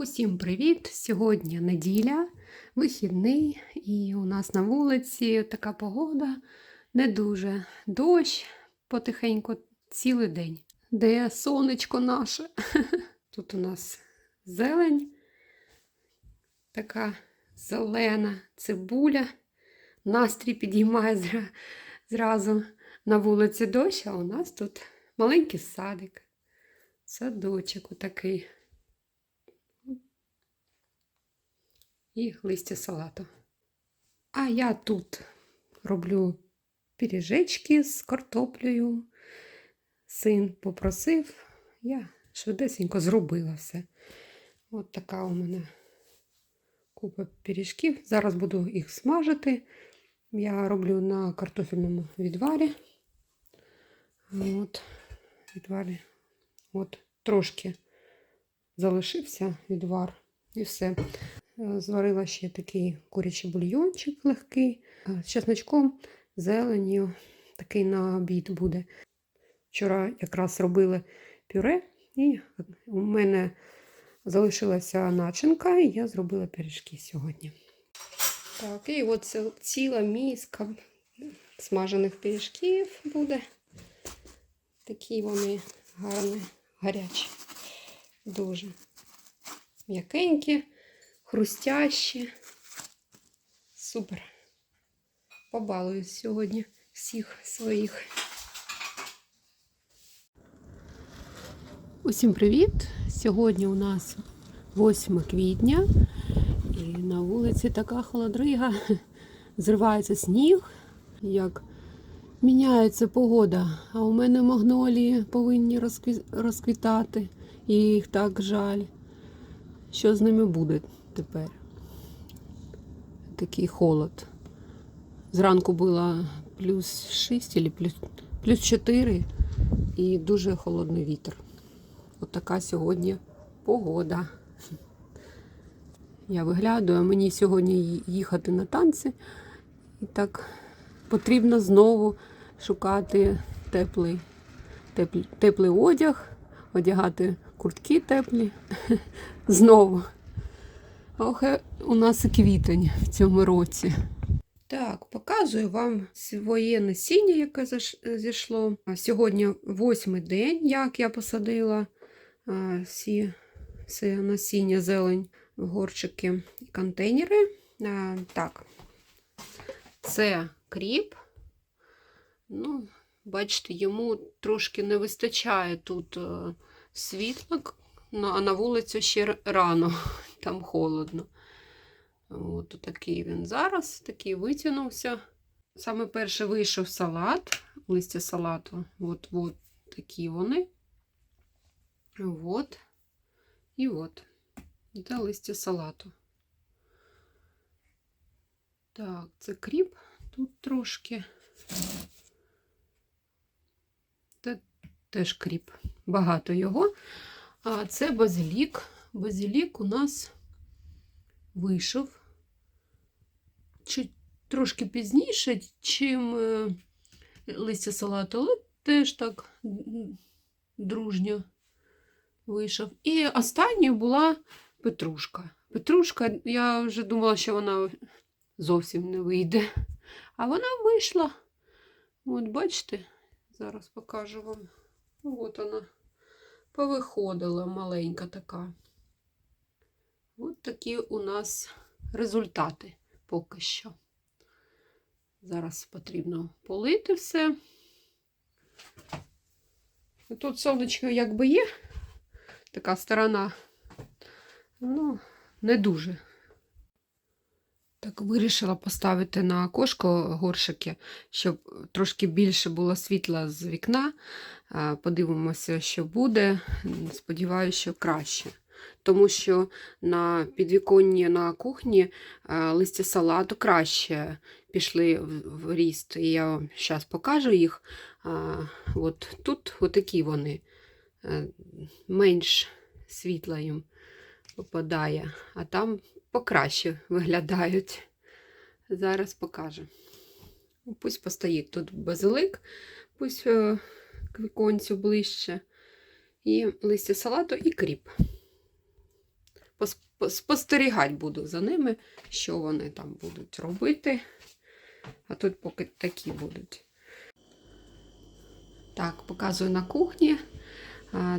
Усім привіт! Сьогодні неділя, вихідний, і у нас на вулиці така погода не дуже дощ потихеньку цілий день. Де сонечко наше? Тут у нас зелень, така зелена цибуля. Настрій підіймає зра- зразу на вулиці дощ, а у нас тут маленький садик, садочок отакий. І листя салату. А я тут роблю пиріжечки з картоплею. Син попросив, я швидесенько зробила все. От така у мене купа пиріжків. Зараз буду їх смажити. Я роблю на картофельному відварі. От, відварі. От, трошки залишився відвар і все. Е, Зварила ще такий курячий бульйончик легкий е, з чесночком, зеленню. Такий на обід буде. Вчора якраз робили пюре, і у мене залишилася начинка, і я зробила пиріжки сьогодні. Так, і от ціла міска смажених пиріжків буде. Такі вони гарні, гарячі, дуже м'якенькі хрустящі. Супер. Побалуюсь сьогодні всіх своїх. Усім привіт! Сьогодні у нас 8 квітня, і на вулиці така холодрига. Зривається сніг, як міняється погода. А у мене магнолії повинні розквітати, і їх так жаль. Що з ними буде тепер? Такий холод. Зранку було плюс 6 або плюс, плюс 4 і дуже холодний вітер. От сьогодні погода. Я виглядаю, мені сьогодні їхати на танці. І так потрібно знову шукати теплий, теплий, теплий одяг, одягати куртки теплі. Знову. Ох, у нас і квітень в цьому році. Так, показую вам своє насіння, яке зійшло. Сьогодні восьмий день, як я посадила всі, все насіння зелень в горчики і контейнери. Так, це кріп. Ну, бачите, йому трошки не вистачає тут е, світла, Ну, а на вулицю ще рано, там холодно. От такий він зараз, такий витягнувся. Саме перше вийшов салат, листя салату. От, от такі вони. От. І от. Це листя салату. Так, це кріп. Тут трошки. Це теж кріп. Багато його. А це базилік. Базилік у нас вийшов чуть трошки пізніше, чим е, листя салату, але теж так дружньо вийшов. І останньою була петрушка. Петрушка, я вже думала, що вона зовсім не вийде. А вона вийшла. От бачите, зараз покажу вам. От вона повиходила маленька така. От такі у нас результати поки що. Зараз потрібно полити все. Тут сонечко якби є, така сторона, ну, не дуже. Так, вирішила поставити на окошко горшики, щоб трошки більше було світла з вікна. Подивимося, що буде. Сподіваюся, що краще. Тому що на підвіконні на кухні листя салату краще пішли в, в ріст. І я вам зараз покажу їх. От тут отакі вони. Е, Менш світла їм попадає, а там покраще виглядають. Зараз покажу. Пусть постоїть тут базилик, пусть е, к віконцю ближче. І листя салату, і кріп. спостерігати буду за ними, що вони там будуть робити. А тут поки такі будуть. Так, показую на кухні.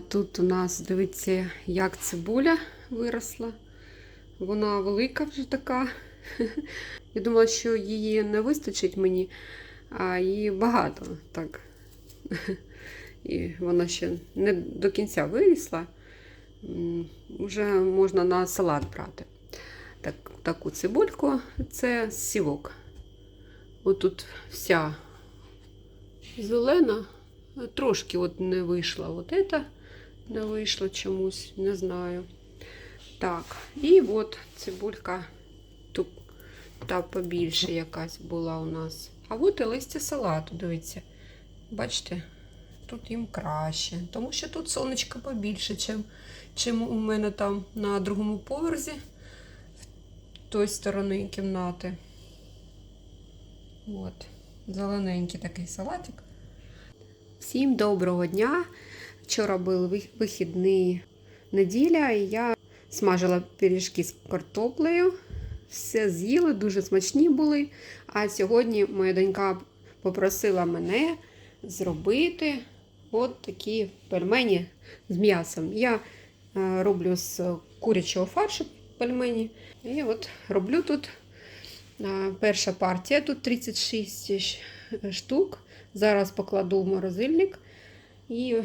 Тут у нас дивіться, як цибуля виросла. Вона велика вже така. Я думала, що її не вистачить мені, а її багато. Так. І вона ще не до кінця вирісла. Вже можна на салат брати. Так, таку цибульку це сівок. Отут вся зелена. Трошки от не вийшла. От ета не вийшло чомусь, не знаю. Так, і от цибулька тут та побільше якась була у нас. А от і листя салату, дивіться. Бачите, тут їм краще. Тому що тут сонечко побільше, чим, чим у мене там на другому поверсі, в той сторони кімнати. От, зелененький такий салатик. Всім доброго дня! Вчора був вихідний неділя, і я смажила пиріжки з картоплею. Все з'їли, дуже смачні були. А сьогодні моя донька попросила мене зробити от такі пельмені з м'ясом. Я е, роблю з курячого фаршу пельмені. І от роблю тут е, перша партія, тут 36 штук. Зараз покладу в морозильник і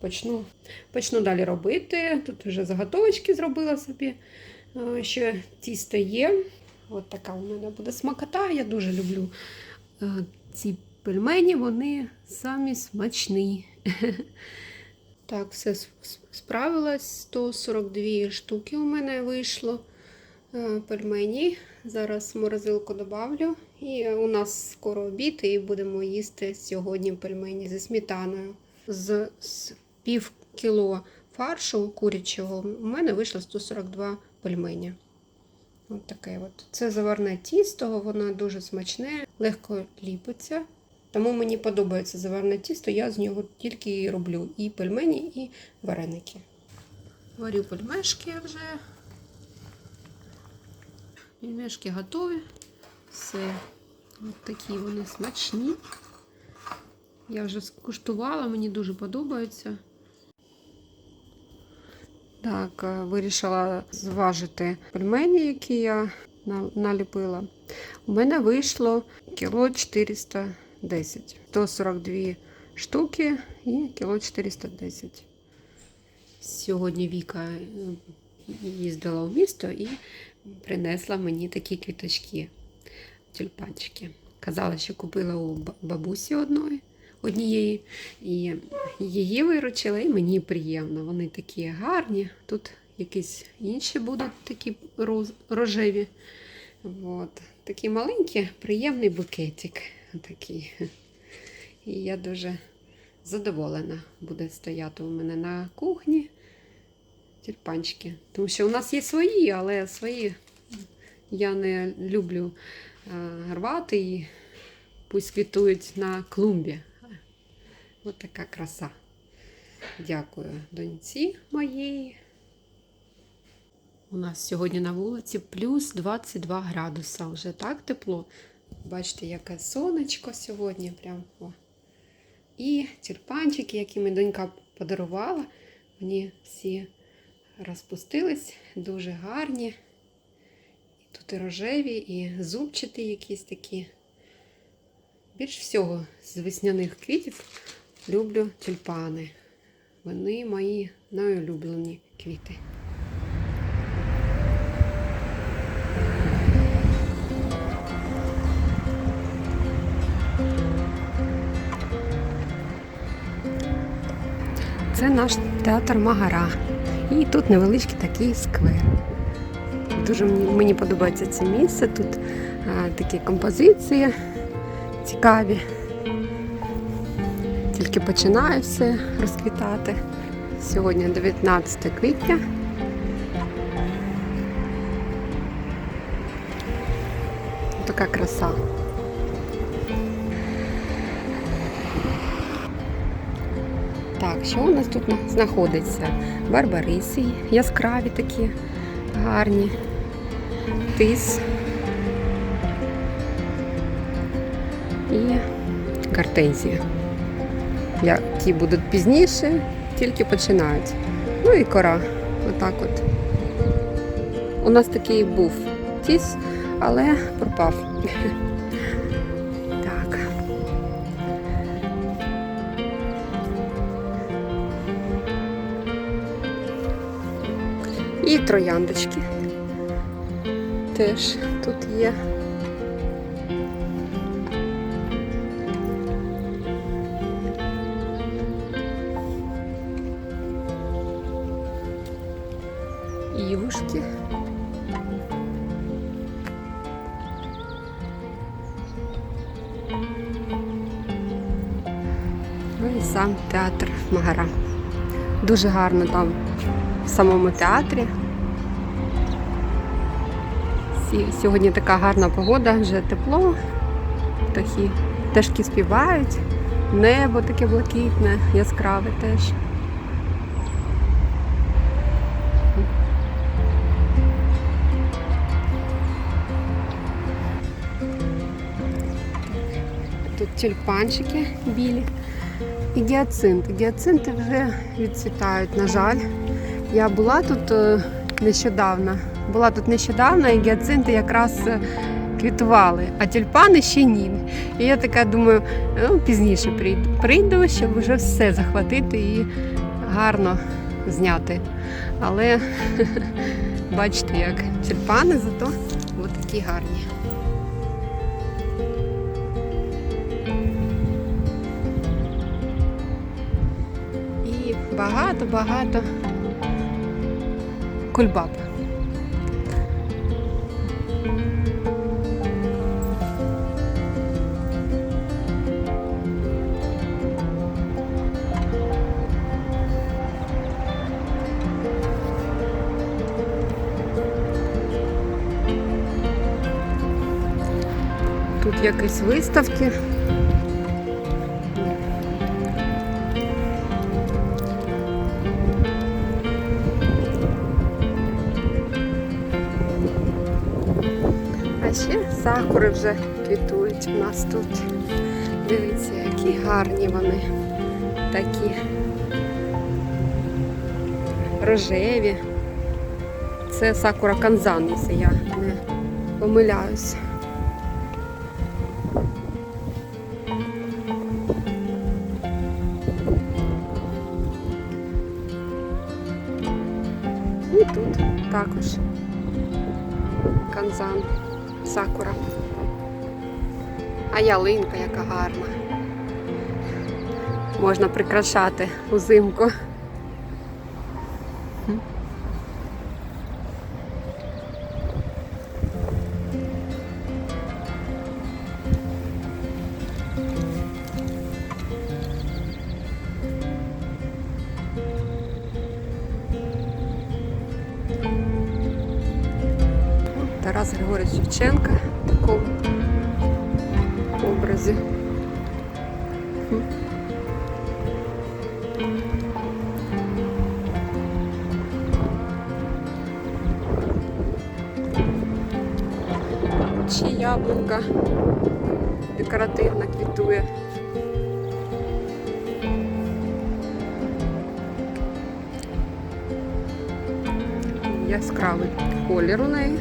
почну, почну далі робити. Тут вже заготовочки зробила собі. Ще тісто є. От така у мене буде смакота. Я дуже люблю е, ці пельмені, вони самі смачні. Так, все с- с- справилась. 142 штуки у мене вийшло е, пельмені. Зараз морозилку добавлю. І у нас скоро обід, і будемо їсти сьогодні пельмені зі сметаною. З пів кіло фаршу курячого у мене вийшло 142 пельмені. От таке от. Це заварне тісто, воно дуже смачне, легко ліпиться. Тому мені подобається заварне тісто, я з нього тільки і роблю і пельмені, і вареники. Варю пельмешки вже. Пельмешки готові. Все. От такі вони смачні. Я вже скуштувала, мені дуже подобається. Так, е, вирішила зважити пельмені, які я наліпила. У мене вийшло кіло 410. 142 штуки і кіло 410. Сьогодні Віка е, їздила у місто і принесла мені такі квіточки, тюльпанчики. Казала, що купила у бабусі одної, однієї, і її виручила, і мені приємно. Вони такі гарні. Тут якісь інші будуть такі рожеві. От. Такий маленький, приємний букетик. Такий. І я дуже задоволена буде стояти у мене на кухні тюльпанчики. Тому що у нас є свої, але свої я не люблю рвати і пусть квітують на клумбі. Ось така краса. Дякую доньці моїй. У нас сьогодні на вулиці плюс 22 градуса. Вже так тепло. Бачите, яке сонечко сьогодні. Прям. О. І тюльпанчики, які мені донька подарувала, вони всі розпустились, дуже гарні. І тут і рожеві, і зубчаті якісь такі. Більш всього з весняних квітів люблю тюльпани. Вони мої найулюблені квіти. Це наш театр Магара. І тут невеличкий такий сквер. Дуже мені, подобається це місце. Тут а, такі композиції цікаві. Тільки починає все розквітати. Сьогодні 19 квітня. Така краса. Так, що у нас тут знаходиться? Барбариси яскраві такі, Гарні. Тис. І гортензія. Які будуть пізніше, тільки починають. Ну і кора. Отак от. У нас такий був тіс, але пропав. Так. І трояндочки. Теж тут є. Івушки. Ну і сам театр Магара. Дуже гарно там в самому театрі. Сьогодні така гарна погода, вже тепло, птахи пташки співають, небо таке блакитне, яскраве теж. Тюльпанчики білі. І гіацинти. Гіацинти вже відцвітають, на жаль. Я була тут е, нещодавно. Була тут нещодавно, і гіацинти якраз е, квітували, а тюльпани ще ні. І я така думаю, ну, пізніше прийду. Прийду, щоб вже все захватити і гарно зняти. Але бачите, як тюльпани зато такі гарні. Багато-багато кульбаб. Тут якісь виставки. Сакури вже квітують у нас тут. Дивіться, які гарні вони. Такі рожеві. Це сакура канзан, якщо я не помиляюсь. І тут також канзан, сакура. А ялинка яка гарна. Можна прикрашати узимку. Тарас в такому образі. Хм. Ще яблунька декоративна квітує. Яскравий колір у неї.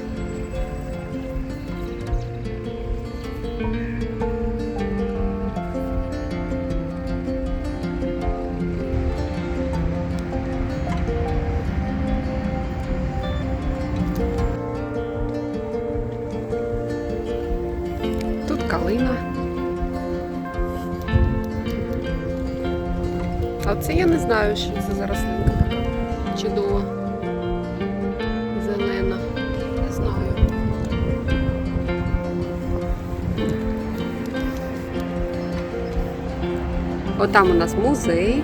Це я не знаю, що це за рослинка така чудова. Зелена. Не знаю. Отам у нас музей,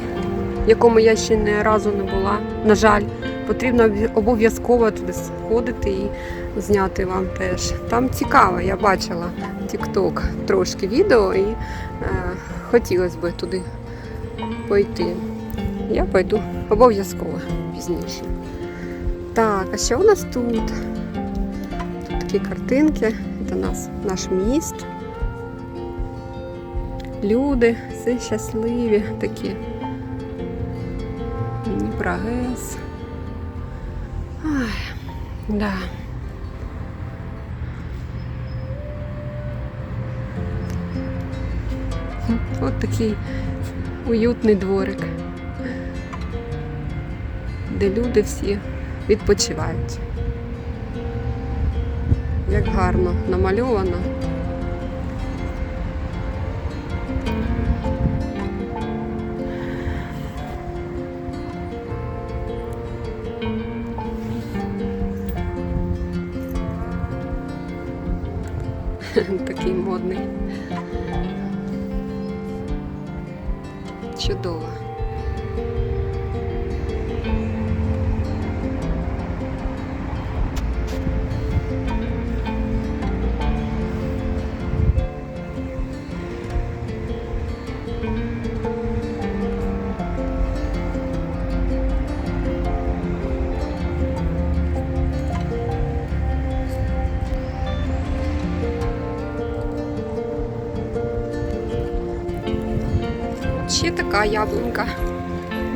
в якому я ще не разу не була. На жаль, потрібно обов'язково туди сходити і зняти вам теж. Там цікаво, я бачила TikTok трошки відео і е, хотілося б туди пойти. Я пойду обов'язково пізніше. Так, а що у нас тут? Тут такі картинки. Це нас, наш міст. Люди, всі щасливі такі. Дніпрогес. Ай, да. От такий уютний дворик, де люди всі відпочивають. Як гарно намальовано. Такий модний. Чудово. Така яблунька,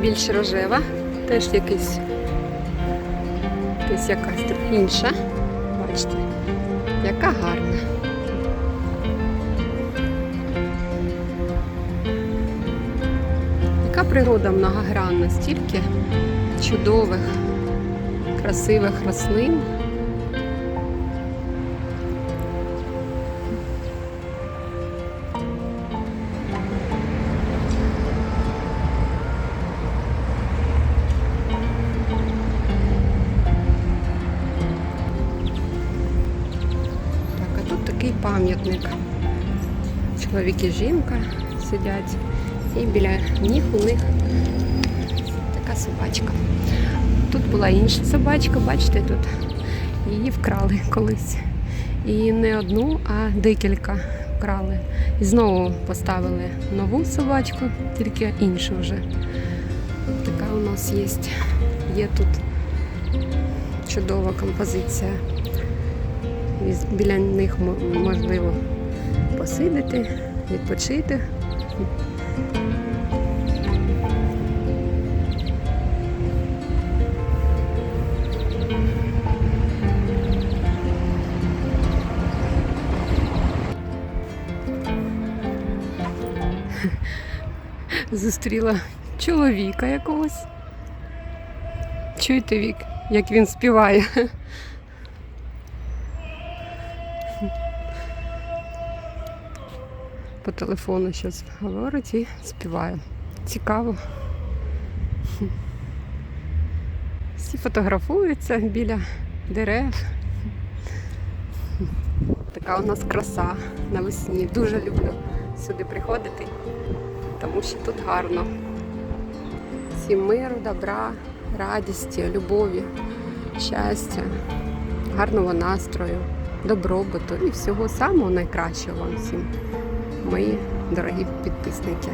більш рожева, теж якийсь, якась інша. Бачите, яка гарна. Яка природа многогранна, стільки чудових, красивих рослин. Чоловік і жінка сидять, і біля ніг у них така собачка. Тут була інша собачка, бачите, тут її вкрали колись. І не одну, а декілька вкрали. І знову поставили нову собачку, тільки іншу вже. Така у нас є. Є тут чудова композиція. Біля них можливо посидити, відпочити. Зустріла чоловіка якогось. Чуєте вік, як він співає. По телефону щось говорить і співає. Цікаво. Всі фотографуються біля дерев. Така у нас краса навесні. Дуже люблю сюди приходити, тому що тут гарно. Всім миру, добра, радісті, любові, щастя, гарного настрою, добробуту і всього самого найкращого вам всім мої дорогі підписники.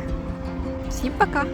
Всім пока!